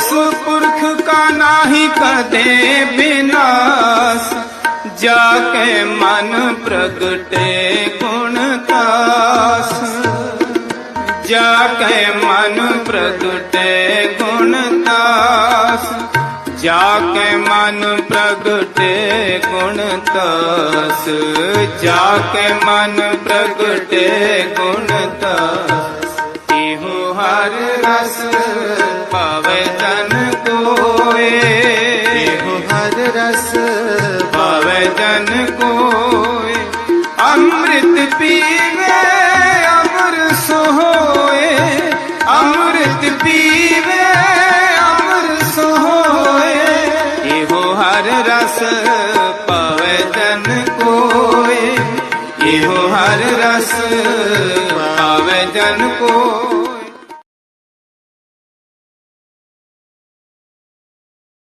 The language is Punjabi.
ਉਸ ਪੁਰਖ ਕਾ ਨਾਹੀ ਕਦੇ ਬਿਨਾਸ਼, ਜਾ ਕੇ ਮਨ ਪ੍ਰਗਟੇ ਗੁਣ ਤਾਸ ਜਾ ਕੇ ਮਨ ਪ੍ਰਗਟੇ ਗੁਣ ਤਾਸ ਜਾ ਕੇ ਮਨ ਪ੍ਰਗਟੇ ਗੁਣ ਤਾਸ ਜਾ ਕੇ ਮਨ ਪ੍ਰਗਟੇ ਗੁਣ ਤਾਸ ਇਹੋ ਹਰ ਰਸ ਜਨ ਕੋਏ, ਅੰਮ੍ਰਿਤ ਪੀਵੇ ਅਮਰ ਸੋਏ। ਅੰਮ੍ਰਿਤ ਪੀਵੇ ਅਮਰ ਸੋਏ। ਇਹੋ ਹਰ ਰਸ ਪਾਵੇ ਜਨ ਕੋਏ। ਇਹੋ ਹਰ ਰਸ ਪਾਵੇ ਜਨ ਕੋਏ